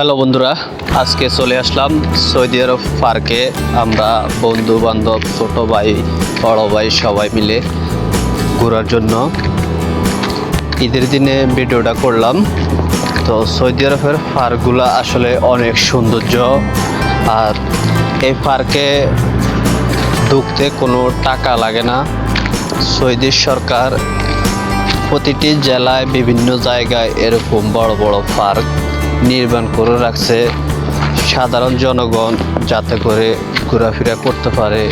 Hello বন্ধুরা, আজকে চলে আসলাম সৌদি আরব পার্কে। আমরা বন্ধু বান্ধব, ছোট ভাই, বড় ভাই সবাই মিলে ঘোরার জন্য। ঈদের দিনে ভিডিওটা করলাম। তো সৌদি আরবের পার্কগুলো আসলে অনেক সৌন্দর্য। আর এই পার্কে ঢুকতে কোনো টাকা লাগে না। সৌদি সরকার প্রতিটি জেলায় বিভিন্ন জায়গায় এরকম বড় বড় পার্ক নির্মাণ করে রাখছে সাধারণ জনগণ যাতে করে ঘোরাফেরা করতে পারে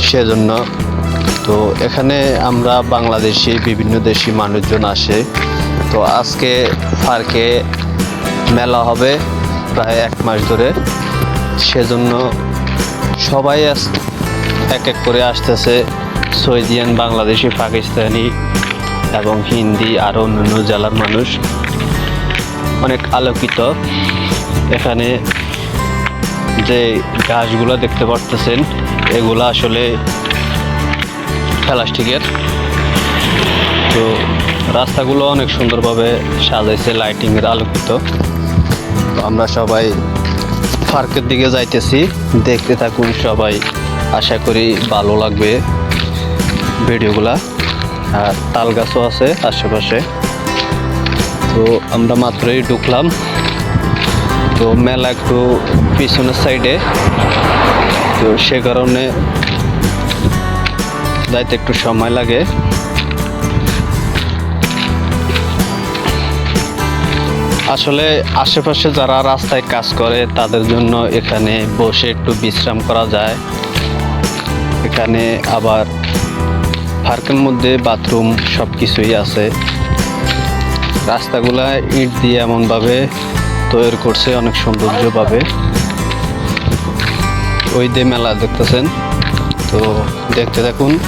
সেজন্য। তো এখানে আমরা বাংলাদেশি বিভিন্ন দেশি মানুষজন আসে। তো আজকে পার্কে মেলা হবে প্রায় এক মাস ধরে। সেজন্য সবাই এক এক করে আসতেছে। সৌদিয়ান, বাংলাদেশি, পাকিস্তানি এবং হিন্দি আর অন্যান্য জেলার মানুষ। অনেক আলোকিত। এখানে যে গাছগুলো দেখতে পারতেছেন, এগুলো আসলে প্লাস্টিকের। তো রাস্তাগুলো অনেক সুন্দরভাবে সাজাইছে, লাইটিংয়ের আলোকিত। তো আমরা সবাই পার্কের দিকে যাইতেছি। দেখতে থাকুন সবাই। আশা করি ভালো লাগবে ভিডিওগুলা। আর তাল গাছও আছে আশেপাশে। তো আমরা মাত্রই ঢুকলাম। তো মেলা একটু পিছনের সাইডে তো সে কারণে যাইতে একটু সময় লাগে। আসলে আশেপাশে যারা রাস্তায় কাজ করে, তাদের জন্য এখানে বসে একটু বিশ্রাম করা যায়। এখানে আবার পার্কের মধ্যে বাথরুম সব কিছুই আছে। রাস্তাগুলা ইট দিয়ে এমনভাবে তৈরি করছে, অনেক সৌন্দর্য সৌন্দর্যভাবে। ওই দিয়ে মেলা দেখতেছেন। তো দেখতে থাকুন,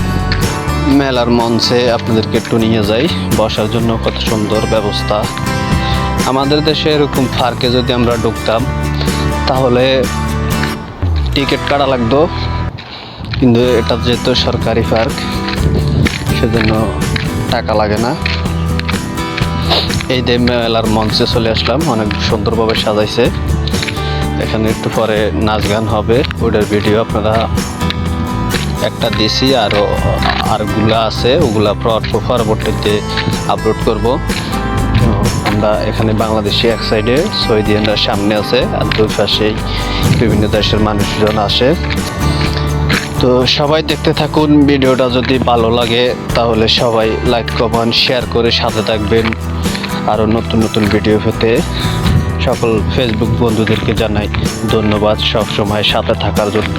মেলার মঞ্চে আপনাদেরকে একটু নিয়ে যাই। বসার জন্য কত সুন্দর ব্যবস্থা। আমাদের দেশে এরকম পার্কে যদি আমরা ঢুকতাম, তাহলে টিকিট কাটা লাগতো। কিন্তু এটা যেহেতু সরকারি পার্ক, সেজন্য টাকা লাগে না। এই যে মেলার মঞ্চে চলে আসলাম, অনেক সুন্দরভাবে সাজাইছে। এখানে একটু পরে নাচ গান হবে ওটার ভিডিও আপনারা একটা দিছি আরও আরগুলা আছে, ওগুলা পর- পরবর্তীতে আপলোড করব। আমরা এখানে বাংলাদেশি এক সাইডে সৌদিয়ানরা সামনে আছে, আর দুই পাশেই বিভিন্ন দেশের মানুষজন আসে। তো সবাই দেখতে থাকুন, ভিডিওটা যদি ভালো লাগে, তাহলে সবাই লাইক কমেন্ট শেয়ার করে সাথে থাকবেন। আরও নতুন নতুন ভিডিও পেতে সকল ফেসবুক বন্ধুদেরকে জানাই ধন্যবাদ সব সময় সাথে থাকার জন্য।